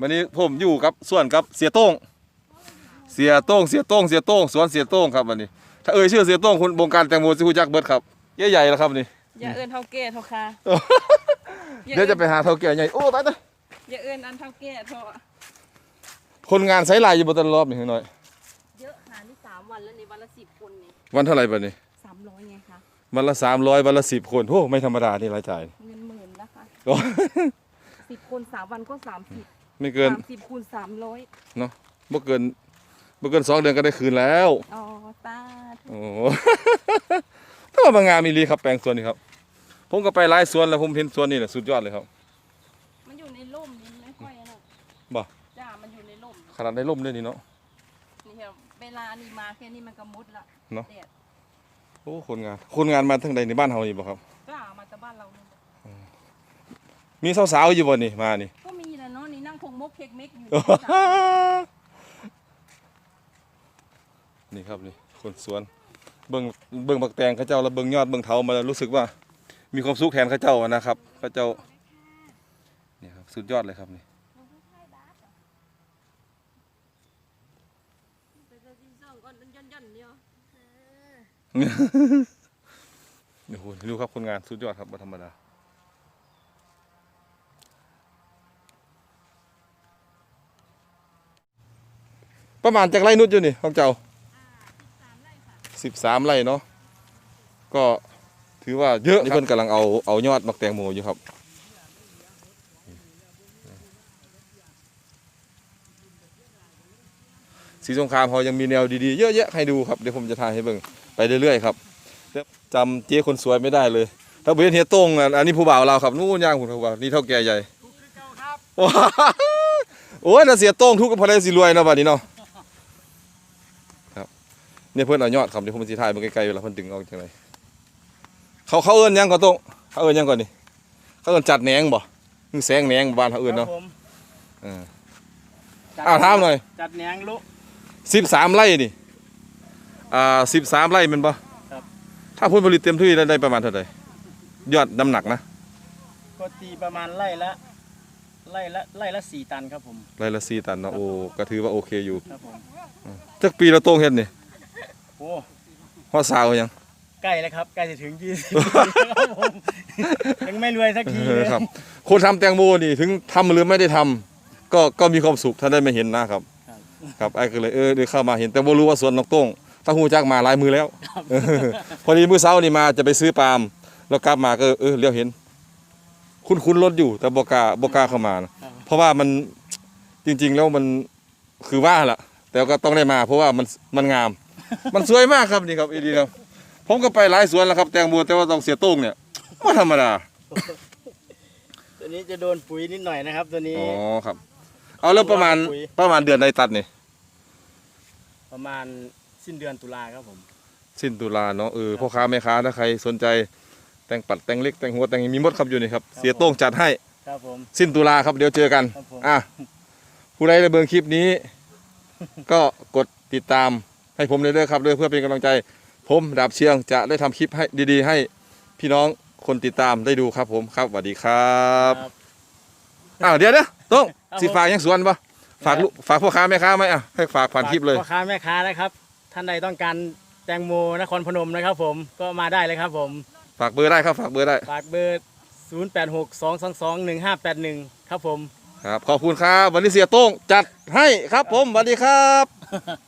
วันนี้ผมอยู่กับส่วนกับเสียโต้งเสียโต้งเสียโต้งเสียโต้งสวนเสียโต้งครับวันนี้ ถ้าเอ่ยชื่อเสียโต้งคนบงการแตงโมสิฮู้จักเบิดครับใหญ่ๆแล้วครับนี่อย่าเอินเท่าแก่เท่าค่ะเดี๋ยวจะไปหาเท่าแก่ใหญ่โอ้ตายตายอย่าเอินอันเท่าแก่เท่าคนงานใช้ลายอยู่บนตลอดนี่หน่อยเยอะค่ะนี่สามวันแล้วนี่วันละสิบคนนี่วันเท่าไหร่บัดนี้สามร้อยไงคะวันละ300วันละ10คนโอ้ไม่ธรรมดานี่รายจ่ายเงินหมื่นนะคะโอ้สิบคนสามวันก็สามสิบ ไม่เกินสามสิบคูณสามร้อยเนาะบ่เกินบ่เกินสองเดือนก็ได้คืนแล้วอ๋อตาโอ้ถ้าว่าบางงานมีรีครับแปลงสวนนี่ครับ ผมก็ไปหลายสวนแล้วผมเห็นสวนนี่แหละสุดยอดเลยครับ มันอยู่ในร่มนี่ไม่ค่อยนะบ่จ้ามันอยู่ในร่มขนาดในร่มด้วยนี่เนาะนี่ครับเวลานี่มาแค่นี้มันก็มุดละเนอะแดดโอ้คนงานคนงานมาทั้งใดในบ้านเฮานี่บ่ครับจ้ามาจากบ้านเรานี่มีสาวๆอยู่บ่นี่มานี่ มกเคกเม็กอยู่นี่ครับนี่คนสวนเบิ่งเบิ่งบักแตงเขาเจ้าแล้วเบิ่งยอดเบิ่งเถามาแล้วรู้สึกว่า มีความสุขแทนเขาเจ้านะครับเขาเจ้านี่ครับสุดยอดเลยครับนี่โอ้โหดูครับคนงานสุดยอดครับบ่ธรรมดา ประมาณจากไร่นุดอยู่นี่ของเจ้าสิบสามไร่เนาะก็ถือว่าเยอะนี่เพิ่นกำลังเอาเอายอดมักแตงโมอยู่ครับสีสงครามเขายังมีแนวดีๆเยอะแยะให้ดูครับเดี๋ยวผมจะถ่ายให้เบิ่งไปเรื่อยๆครับจำเจ๊คนสวยไม่ได้เลย ถ้าเห็นเฮียโต้งอะอันนี้ผู้บ่าวเราครับนู่นย่างคุณผู้บ่าวนี่เท่าแก่ใหญ่ว้าวโอ้ยน่าเสียโต้งทุกข์กับพอได้สิรวยเนาะบัดนี้เนาะครับ เนี่ยเพื่อนเอายอดครับเดี๋ยวผมสิถ่ายมันไกลๆเวลาเพิ่นดึงออกจังไดเขาเขาเอิ้นหยังก่อนโต้งเขาเอิ้นหยังก่อนนี่เขาเอิ้นจัดแหนงบ่คือแสงแหนงบ้านเขาเอิ้นครัเนาะบผมเออจัดอ้าวถามหน่อยจัดแหนงลุสิบสามไร่นี่อ่าสิบสามไร่แมันปะครับถ้าผลผลิตเต็มที่ได้ประมาณเท่าไหร่ยอดน้ำหนักนะก็ตีประมาณไร่ละไร่ละไร่ละสี่ตันครับผมไร่ละสี่ตันเนาะโอ้ก็ถือว่าโอเคอยู่ครับผมจักปีละโต้งเฮ็ดนี่โอ้ ฮอดสาวยัง ใกล้แล้วครับใกล้จะถึงยี่สิบครับผมยังไม่รวยสักทีเลยครับ คนทำแตงโมนี่ถึงทำหรือไม่ได้ทำก็ก็มีความสุขถ้าได้มาเห็นนะครับ ครับไอ้ก็เลยเออได้เข้ามาเห็นแต่บ่รู้ว่าสวนนกโต้งถ้าหูจักมาหลายมือแล้วเออพอดีมื้อเช้านี่มาจะไปซื้อปาล์มแล้วกลับมาก็เออเลี้ยวเห็น คุ้นคุ้นๆรถอยู่ แต่บ่กล้าบ่กล้าเข้ามานะครับเพราะว่ามันจริง ๆ แล้วมันคือว่าล่ะ แต่ก็ต้องได้มา เพราะว่ามันมันงาม มันสวยมากครับนี่ครับอีดีครับผมก็ไปหลายสวนแล้วครับแตงโมแต่ว่าต้องเสียโต้งเนี่ยไม่ธรรมดาตัวนี้จะโดนปุ๋ยนิดหน่อยนะครับ ตัวนี้อ๋อครับ เอาแล้วประมาณปุ๋ยประมาณเดือนใดตัดนี่ประมาณสิ้นเดือนตุลาครับผม สิ้นตุลาเนาะเออพ่อค้าแม่ค้าถ้าใครสนใจแต่งปัดแต่งเล็กแต่งหัวแต่งมีหมดครับอยู่นี่ครับเสียโต้งจัดให้ครับผมสิ้นตุลาครับเดี๋ยวเจอกันครับผมอะผู้ใดได้เบิ่งคลิปนี้ ก็กดติดตาม ให้ผมเลยเด้อครับเด้อเพื่อเป็นกำลังใจ ผมดาบเชียงจะได้ทำคลิปให้ดีๆ ให้พี่น้องคนติดตามได้ดูครับผมครับสวัสดีครับครับอ้าวเดี๋ยวเด้อต้องครับสิฝากยังสวนปะฝากลูกฝากพ่อค้าแม่ค้าไหมอะให้ฝากผ่านคลิปเลยพ่อค้าแม่ค้านะครับ ท่านใดต้องการแตงโมนครพนมนะครับ ผมก็มาได้เลยครับ ผม ฝากเบอร์ได้ครับฝากเบอร์ได้ฝากเบอร์ 0 8 6 2 2 2 1 5 8 1 ครับผมครับขอบคุณครับวันนี้เสียโต้งจัดให้ครับผมสวัสดีครับ